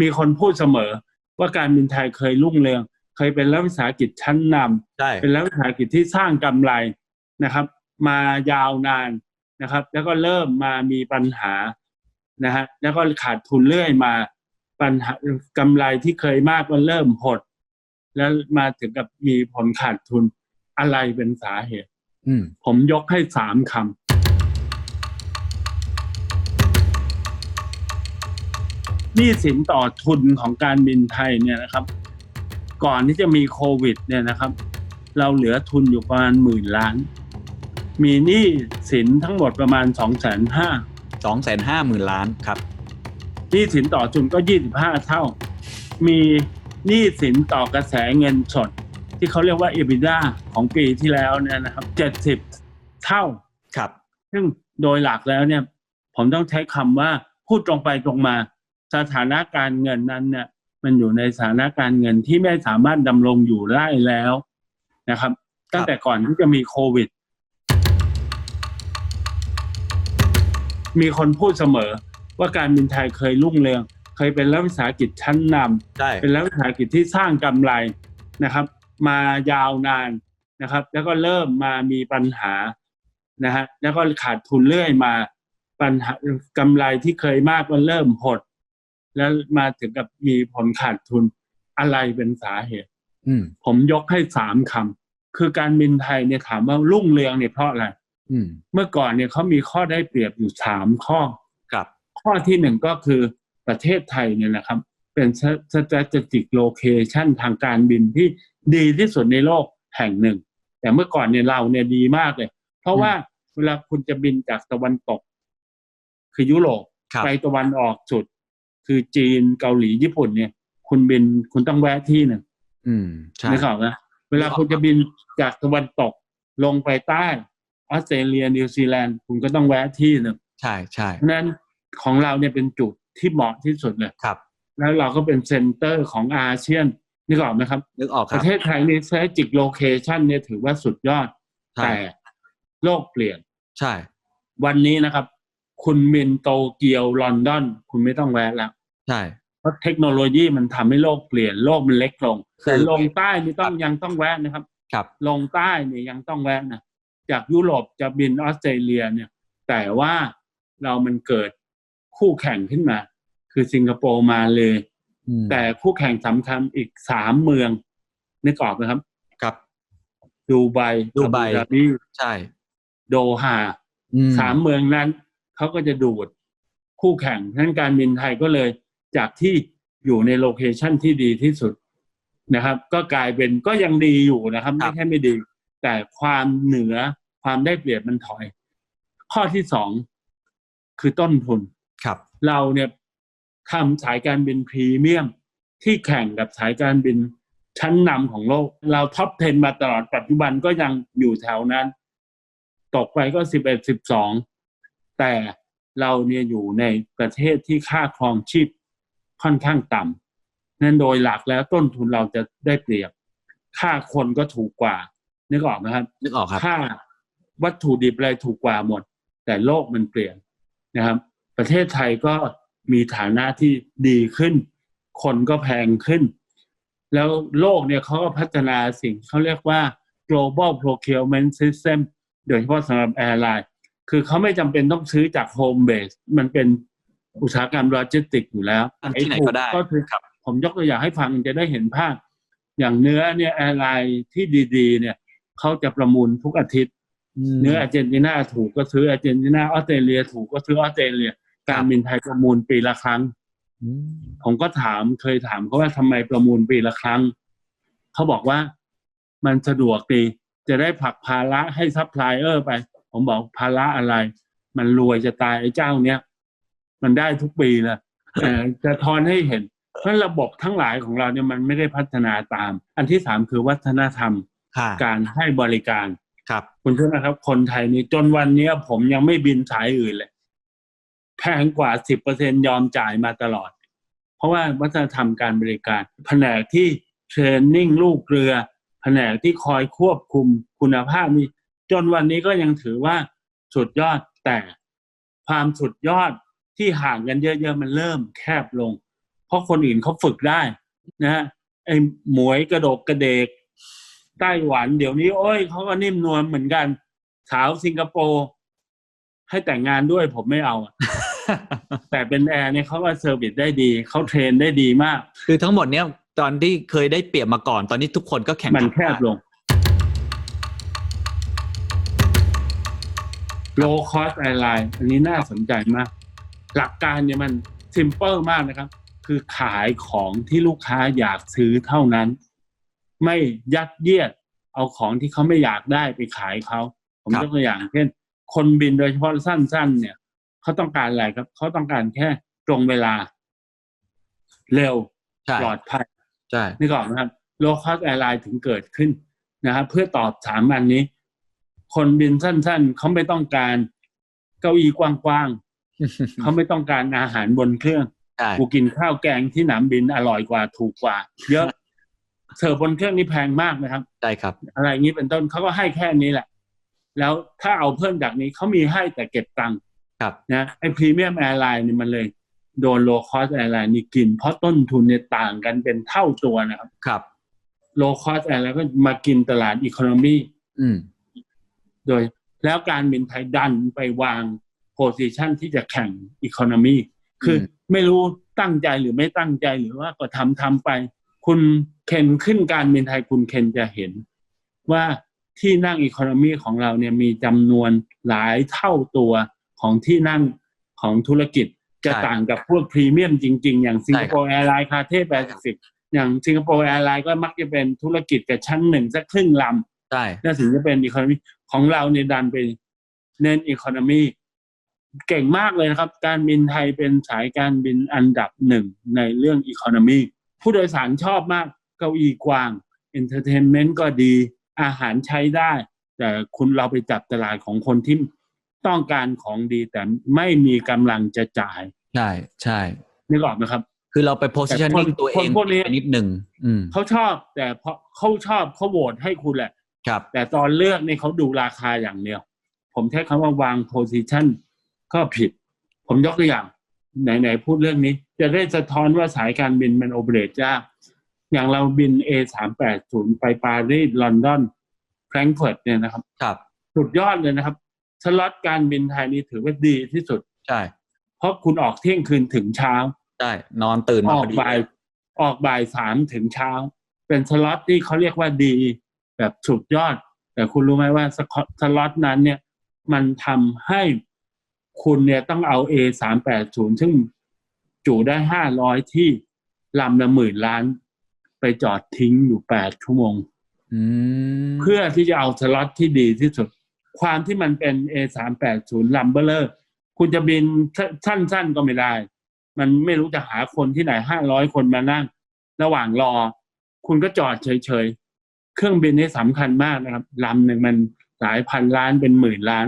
มีคนพูดเสมอ ว่าการบินไทยเคยรุ่งเรือง เคยเป็นรัฐวิสาหกิจชั้นนำใช่เป็นรัฐวิสาหกิจที่สร้างกำไรนะครับ มายาวนานนะครับ แล้วก็เริ่มมามีปัญหานะฮะแล้วก็ขาดทุนเรื่อยมาปัญหากำไรที่เคยมากก็เริ่มหด แล้วมาถึงกับมีผลขาดทุนอะไรเป็นสาเหตุอืมผมยกให้สามค หนี้สินต่อทุนของการบินไทยเนี่ยนะครับ ก่อนที่จะมีโควิดเนี่ยนะครับ เราเหลือทุนอยู่ประมาณหมื่นล้าน มีหนี้สินทั้งหมดประมาณสองแสนห้าสองแสนห้าหมื่นล้านครับหนี้สินต่อทุนก็ยี่สิบห้าเท่า มีหนี้สินต่อกระแสเงินสด ที่เขาเรียกว่า EBITDA ของปีที่แล้วเนี่ยนะครับเจ็ดสิบเท่าครับ ซึ่งโดยหลักแล้วเนี่ย ผมต้องใช้คำว่าพูดตรงไปตรงมา สถานะการเงินนั้นเนี่ยมันอยู่ในสถานะการเงินที่ไม่สามารถดำรงอยู่ได้แล้วนะครับ ตั้งแต่ก่อนที่จะมีโควิด มีคนพูดเสมอว่าการบินไทยเคยรุ่งเรือง เคยเป็นรัฐวิสาหกิจชั้นนำใช่เป็นรัฐวิสาหกิจที่สร้างกำไรนะครับ มายาวนานนะครับ แล้วก็เริ่มมามีปัญหานะฮะแล้วก็ขาดทุนเรื่อยมาปัญหากำไรที่เคยมากก็เริ่มหด แล้วมาถึงกับมีผลขาดทุนอะไรเป็นสาเหตุอืมผมยกให้สามคำคือการบินไทยเนี่ยถามว่ารุ่งเรืองเนี่ยเพราะอะไรอืมเมื่อก่อนเนี่ยเขามีข้อได้เปรียบอยู่สามข้อครับ ข้อที่หนึ่งก็คือประเทศไทยเนี่ยนะครับ เป็น strategic location ทางการบินที่ดีที่สุดในโลกแห่งหนึ่ง แต่เมื่อก่อนเนี่ยเราเนี่ยดีมากเลย เพราะว่าเวลาคุณจะบินจากตะวันตก คือยุโรปครับไปตะวันออกสุด คือจีนเกาหลีญี่ปุ่นเนี่ยคุณบินคุณต้องแวะที่หนึ่งอืมใช่นึกออกนะเวลาคุณจะบินจากตะวันตกลงไปใต้ออสเตรเลียนิวซีแลนด์คุณก็ต้องแวะที่หนึ่งใช่ใช่เพราะฉะนั้นของเราเนี่ยเป็นจุดที่เหมาะที่สุดเลยครับ แล้วเราก็เป็นเซ็นเตอร์ของอาเซียนนึกออกไหมครับนึกออกคปรับระเทศไทยนี่ strategic location เนี่ยถือว่าสุดยอดใช่แต่โลกเปลี่ยน ใช่ วันนี้นะครับ คุณบินโตเกียวลอนดอน คุณไม่ต้องแวะแล้วใช่เพราะเทคโนโลยีมันทำให้โลกเปลี่ยนโลกมันเล็กลงคือแต่ลงใต้นี่ต้องยังต้องแวะนะครับ ครับ ลงใต้เนี่ยยังต้องแวะนะจากยุโรปจะบินออสเตรเลียเนี่ย แต่ว่าเรามันเกิดคู่แข่งขึ้นมา คือสิงคโปร์มาเลยอืมแต่คู่แข่งสำคัญอีกสามเมืองนึกออกไหมครับครับ ดูไบดูไบอาบูดาบีใช่ โดฮาอืสามเมืองนั้น เขาก็จะดูดคู่แข่งทั้นการบินไทยก็เลยจากที่อยู่ในโลเคชันที่ดีที่สุดนะครับ ก็กลายเป็นก็ยังดีอยู่นะครับไม่ใช่ไม่ดี แต่ความเหนือความได้เปรียบมันถอย ข้อที่สองคือต้นทุนครับ เราเนี่ยทำสายการบินพรีเมียม ที่แข่งกับสายการบินชั้นนำของโลก เราท็อป 10 มาตลอดปัจจุบันก็ยังอยู่แถวนั้น ตกไปก็สิบเอ็ดสิบสอง แต่เราเนี่ยอยู่ในประเทศที่ค่าครองชีพค่อนข้างต่ำนั่นโดยหลักแล้วต้นทุนเราจะได้เปรียบ ค่าคนก็ถูกกว่า นึกออกไหมครับ นึกออกครับ ค่าวัตถุดิบอะไรถูกกว่าหมด แต่โลกมันเปลี่ยนนะครับ ประเทศไทยก็มีฐานะที่ดีขึ้น คนก็แพงขึ้น แล้วโลกเนี่ยเขาก็พัฒนาสิ่งเขาเรียกว่า global procurement system โดยเฉพาะสำหรับแอร์ไลน์ คือเขาไม่จำเป็นต้องซื้อจาก home base มันเป็นอุตสาหกรรมโลจิสติกอยู่แล้วอันที่ไหนก็ได้ก็คือครับผมยกตัวอย่างให้ฟังจะได้เห็นภาพ อย่างเนื้อเนี่ยแอร์ไลน์ที่ดีๆ เนี่ยเขาจะประมูลทุกอาทิตย์ เนื้ออาร์เจนตินาถูกก็ซื้ออาร์เจนตินาออสเตรเลียถูกก็ซื้อออสเตรเลีย การบินไทยประมูลปีละครั้งอืมผมก็ถามเคยถามเขาว่าทำไมประมูลปีละครั้ง เขาบอกว่ามันสะดวกดีจะได้ผลักภาระให้ซัพพลายเออร์ไป ผมบอกภาระอะไร มันรวยจะตายไอ้เจ้าเนี้ยมันได้ทุกปีเลยแต่จะทอนให้เห็น เพราะระบบทั้งหลายของเราเนี่ยมันไม่ได้พัฒนาตาม อันที่สามคือวัฒนธรรมค่ะการให้บริการครับ คุณเชื่อไหมครับ คนไทยนี่จนวันเนี้ยผมยังไม่บินสายอื่นเลยแพงกว่าสิบเปอร์เซ็นยอมจ่ายมาตลอด เพราะว่าวัฒนธรรมการบริการแผนกที่เทรนนิ่งลูกเรือแผนกที่คอยควบคุมคุณภาพนี่ จนวันนี้ก็ยังถือว่าสุดยอดแต่ความสุดยอดที่ห่างกันเยอะๆมันเริ่มแคบลง เพราะคนอื่นเขาฝึกได้นะฮะไอ้หมวยกระโดกกระเดกไต้หวันเดี๋ยวนี้โอ้ยเขาก็นิ่มนวลเหมือนกัน สาวสิงคโปร์ให้แต่งงานด้วยผมไม่เอาอะแต่เป็นแอร์เนี่ยเขาก็เซอร์วิสได้ดีเขาเทรนได้ดีมาก คือทั้งหมดเนี้ยตอนที่เคยได้เปรียบมาก่อนตอนนี้ทุกคนก็แข่งมันแคบลง low cost airline อันนี้น่าสนใจมาก หลักการเนี่ยมันซิมเ l ิลมากนะครับ คือขายของที่ลูกค้าอยากซื้อเท่านั้น ไม่ยัดเยียดเอาของที่เขาไม่อยากได้ไปขายเขาผมยกตัวอย่าง เช่น คนบินโดยเฉพาะสั้น ๆ เนี่ยเขาต้องการอะไรครับเขาต้องการแค่ตรงเวลา เร็วใช่ปลอดภัยใช่นี่ก่อนนะครับ low cost airline ถึงเกิดขึ้นนะครับเพื่อตอบสามอันนี้ คนบินสั้น ๆเขาไม่ต้องการเก้าอี้กว้างๆเขาไม่ต้องการอาหารบนเครื่องใช่กูกินข้าวแกงที่หนามบินอร่อยกว่าถูกกว่า เยอะเสิร์ฟบนเครื่องนี่แพงมากนะครับได้ครับ อะไรอย่างนี้เป็นต้นเขาก็ให้แค่นี้แหละ แล้วถ้าเอาเพิ่มจากนี้เขามีให้แต่เก็บตังค์ครับนะไอ้พรีเมียมแอร์ไลน์นี่มันเลยโดนโลคอสแอร์ไลน์นี่กิน เพราะต้นทุนเนี่ยต่างกันเป็นเท่าตัวนะครับครับโลคอสแอร์ไลน์ก็มากินตลาดอีโคโนมีอืม โดยแล้วการบินไทยดันไปวางโพซิชันที่จะแข่งอีโคโนมีคืออมไม่รู้ตั้งใจหรือไม่ตั้งใจหรือว่าก็ทำทำไป คุณเคนขึ้นการบินไทยคุณเคนจะเห็น ว่าที่นั่งอีโคโนมีของเราเนี่ยมีจำนวนหลายเท่าตัวของที่นั่งของธุรกิจจะใช่ต่างกับพวกพรีเมียมจริง ๆ อย่างสิงคโปร์ใช่แอครับร์ไลน์คาเท่แปซิฟิกอย่างสิงคโปร์แอร์ไลน์ก็มักจะเป็นธุรกิจกับชั้นหนึ่งสักครึ่งลำ ใช่น่าถึงจะเป็นอีโคโนมีของเราเนี่ยดันไปเน้นอีโคโนมีเก่งมากเลยนะครับ การบินไทยเป็นสายการบินอันดับหนึ่งในเรื่องอีโคโนมีผู้โดยสารชอบมากเก้าอี้กว้างเอนเตอร์เทนเมนต์ก็ดี อาหารใช้ได้ แต่คุณเราไปจับตลาดของคนที่ต้องการของดีแต่ไม่มีกำลังจะจ่าย ใช่ใช่นึกออกไหมครับ คือเราไป positioning แต่คนตัวเองคนพวกนี้ไปนิดหนึ่งอืมเขาชอบแต่เพราะเขาชอบเขาโหวตให้คุณแหละ ครับแต่ตอนเลือกนี่เขาดูราคาอย่างเดียว ผมใช้คำว่าวางโพซิชันก็ผิด ผมยกตัวอย่าง ไหน ๆ พูดเรื่องนี้ จะได้สะท้อนว่าสายการบินมันโอเปเรตยากอย่างเราบิน A สามแปดศูนย์ไปปารีสลอนดอนแฟรงก์เฟิร์ตเนี่ยนะครับ ครับ สุดยอดเลยนะครับ สล็อตการบินไทยนี่ถือว่าดีที่สุด ใช่ เพราะคุณออกเที่ยงคืนถึงเช้า ใช่ นอนตื่นอมาอพกอดีบ่าย ออกบ่ายสามถึงเช้า เป็นสล็อตที่เขาเรียกว่าดี แบบสุดยอด แต่คุณรู้ไหมว่าสล็อตสล็อตนั้นเนี่ย มันทำให้คุณเนี่ยต้องเอา A สามแปดศูนย์ซึ่งจุได้ห้าร้อยที่ลำละหมื่นล้าน ไปจอดทิ้งอยู่แปดชั่วโมงอืมเพื่อที่จะเอาสล็อตที่ดีที่สุด ความที่มันเป็น A สามแปดศูนย์ลัมเบอร์เลอร์ คุณจะบินสั้นๆก็ไม่ได้ มันไม่รู้จะหาคนที่ไหนห้าร้อยคนมานั่ง ระหว่างรอ คุณก็จอดเฉยๆ เครื่องบินนี่สำคัญมากนะครับลำหนึ่งมันหลายพันล้านเป็นหมื่นล้าน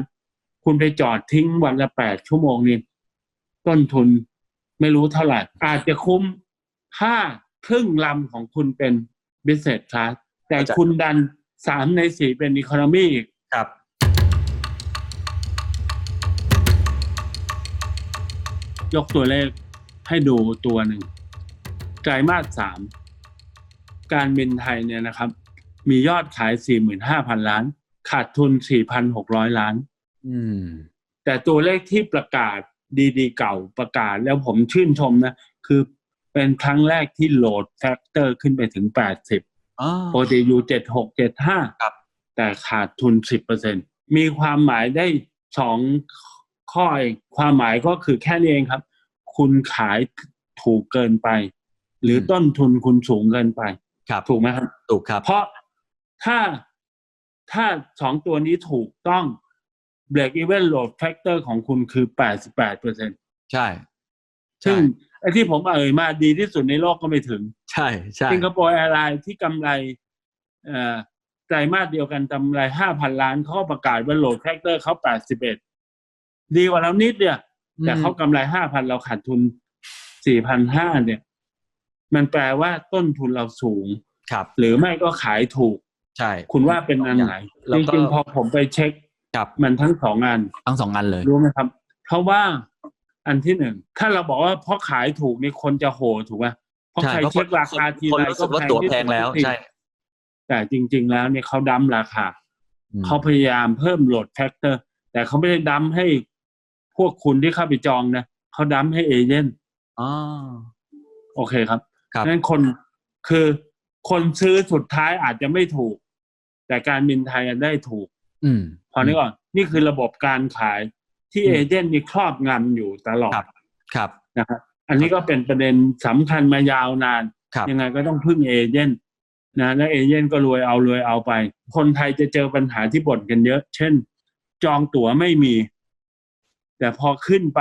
คุณไปจอดทิ้งวันละแปดชั่วโมงนี่ต้นทุนไม่รู้เท่าไหร่ อาจจะคุ้มถ้าครึ่งลำของคุณเป็น business class แต่คุณดันสามในสี่เป็น economy อีกครับยกตัวเลขให้ดูตัวหนึ่งไตรมาสสามการบินไทยเนี่ยนะครับ มียอดขาย 45,000 ล้าน ขาดทุน 4,600 ล้านอืมแต่ตัวเลขที่ประกาศดีๆเก่าประกาศแล้วผมชื่นชมนะ คือเป็นครั้งแรกที่โหลดแฟกเตอร์ขึ้นไปถึง 80อ๋อปกติอยู่ 76 75ครับแต่ขาดทุน 10%มีความหมายได้สองข้อเองความหมายก็คือแค่นี้เองครับ คุณขายถูกเกินไป หรือต้นทุนคุณสูงเกินไป ครับ ถูกไหมครับ ถูกครับ เพราะ ถ้าถ้าสองตัวนี้ถูกต้อง break even load factor ของคุณคือ88%ใช่ ซึ่งใช่ไอ้ที่ผมเอ่ยมาดีที่สุดในโลกก็ไม่ถึง ใช่ใช่สิงคโปร์แอร์ไลน์ที่กำไรเอ่อไตรมาสเดียวกันกำไรห้าพันล้านเขาก็ประกาศว่าโหลดแฟกเตอร์เขาแปดสิบเอ็ดดีกว่าเรานิดเดียวแต่เขากำไรห้าพันเราขาดทุนสี่พันห้าเนี่ย มันแปลว่าต้นทุนเราสูง ครับ หรือไม่ก็ขายถูก ใช่ คุณว่าเป็นอันไหนแล้วจก็ริงๆพอผมไปเช็คครับมันทั้งสองอันทั้งสองอันเลยรู้ไหมครับ เพราะว่าอันที่หนึ่งถ้าเราบอกว่าเพราะขายถูกนี่คนจะโหถูกไหมเพราะใช่ใครเพราะเช็คราคาทีคนไรรู้สึกว่าตั๋วแพงแล้วทุกทีใช่ แต่จริง ๆ แล้วเนี่ยเขาดั้มราคาอืมเขาพยายามเพิ่มโหลดแฟกเตอร์ แต่เขาไม่ได้ดั้มให้พวกคุณที่เข้าไปจองนะเขาดั้มให้เอเจนต์อ๋อโอเคครับครับนั้นคนคือคนซื้อสุดท้ายอาจจะไม่ถูก แต่การบินไทยอะได้ถูก อืมพอนี้ก่อนนี่คือระบบการขายที่อืมเอเจนต์มีครอบงำอยู่ตลอครัดบครับนะครับอันนี้ก็เป็นประเด็นสำคัญมายาวนานครับยังไงก็ต้องพึ่งเอเจนต์นะแล้วเอเจนต์ก็รวยเอารวยเอาไป คนไทยจะเจอปัญหาที่บ่นกันเยอะ เช่น จองตั๋วไม่มี แต่พอขึ้นไป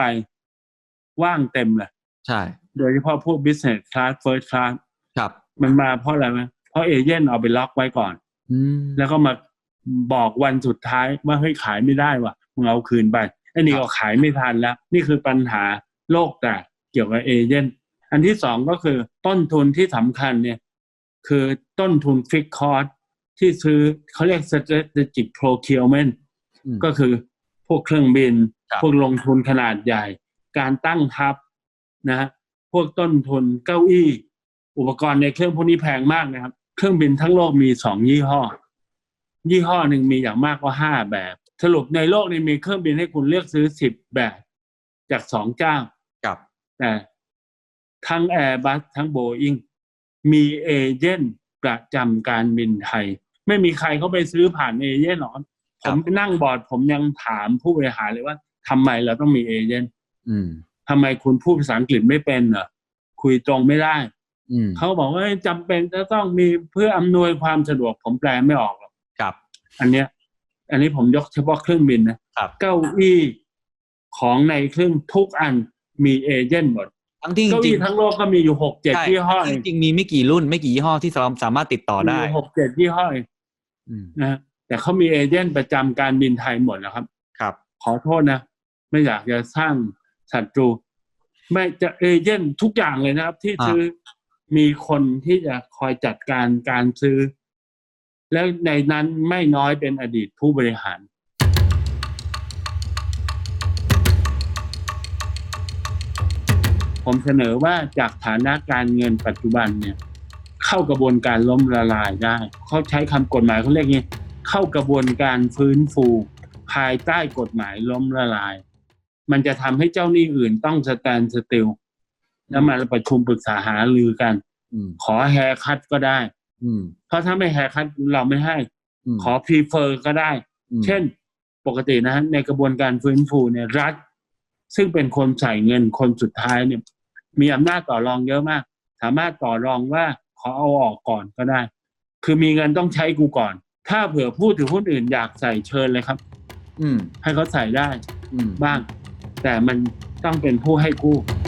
ว่างเต็มเลยใช่ โดยเฉพาะพวก business class first class ครับ มันมาเพราะอะไรไหมเพราะเอเจนต์เอาไปล็อกไว้ก่อนอืม แล้วก็มาบอกวันสุดท้ายว่าเฮ้ยขายไม่ได้ว่ะมึงเอาคืนไปไอ้นี่ครับก็ขายไม่ทันแล้ว นี่คือปัญหาโลกแตกเกี่ยวกับเอเจนต์อันที่สองก็คือต้นทุนที่สำคัญเนี่ย คือต้นทุนฟิกคอร์สที่ซื้อเขาเรียก strategic procurement อืมก็คือพวกเครื่องบินครับพวกลงทุนขนาดใหญ่ การตั้งทัพนะฮะพวกต้นทุนเก้าอี้ อุปกรณ์ในเครื่องพวกนี้แพงมากนะครับ เครื่องบินทั้งโลกมีสองยี่ห้อ ยี่ห้อหนึ่งมีอย่างมากก็ห้าแบบ สรุปในโลกนี้มีเครื่องบินให้คุณเลือกซื้อสิบแบบ จากสองเจ้าครับแต่ทั้ง Airbus ทั้ง Boeing มีเอเจนต์ประจำการบินไทย ไม่มีใครเขาไปซื้อผ่านเอเจนต์หรอกผมไปนั่งบอร์ดผมยังถามผู้บริหารเลยว่าทำไมเราต้องมีเอเจนต์อืมทำไมคุณพูดภาษาอังกฤษไม่เป็นเหรอคุยตรงไม่ได้อืม เขาบอกว่าจำเป็นจะต้องมีเพื่ออำนวยความสะดวกผมแปลไม่ออกหรอกครับ อันเนี้ย อันนี้ผมยกเฉพาะเครื่องบินนะครับเก้าอี้ของในเครื่องทุกอันมีเอเจนต์หมดทั้งที่จเก้าริอี้งทั้งโลกก็มีอยู่หกๆเจ็ดใช่ยี่ห้อจริงๆมีไม่กี่รุ่นไม่กี่ยี่ห้อที่เราสามารถติดต่อได้มีหกเจ็ดยี่ห้อเองอืมนะแต่เขามีเอเจนต์ประจำการบินไทยหมดนะครับ ครับ ขอโทษนะ ไม่อยากจะสร้างศัตรู ไม่จะเอเจนต์ทุกอย่างเลยนะครับ ที่อ่าซื้อ มีคนที่จะคอยจัดการการซื้อ แล้วในนั้นไม่น้อยเป็นอดีตผู้บริหาร ผมเสนอว่าจากฐานะการเงินปัจจุบันเนี่ย เข้ากระบวนการล้มละลายได้ เขาใช้คำกฎหมายเขาเรียกงี้เข้ากระบวนการฟื้นฟูภายใต้กฎหมายล้มละลาย มันจะทำให้เจ้าหนี้อื่นต้องสแตนสติล แล้วมาประชุมปรึกษาหารือกันอืมขอแฮร์คัตก็ได้อืมเพราะถ้าไม่แฮร์คัตเราไม่ให้อืมขอพรีเฟอร์ก็ได้มเช่นปกตินะฮะในกระบวนการฟื้นฟูเนี่ยรัฐ ซึ่งเป็นคนใส่เงินคนสุดท้ายเนี่ย มีอำนาจต่อรองเยอะมาก สามารถต่อรองว่าขอเอาออกก่อนก็ได้ คือมีเงินต้องใช้กูก่อน ถ้าเผื่อผู้ถือหุ้นอื่นอยากใส่เชิญเลยครับ อืมให้เขาใส่ได้อืมบ้าง แต่มันต้องเป็นผู้ให้กู้อ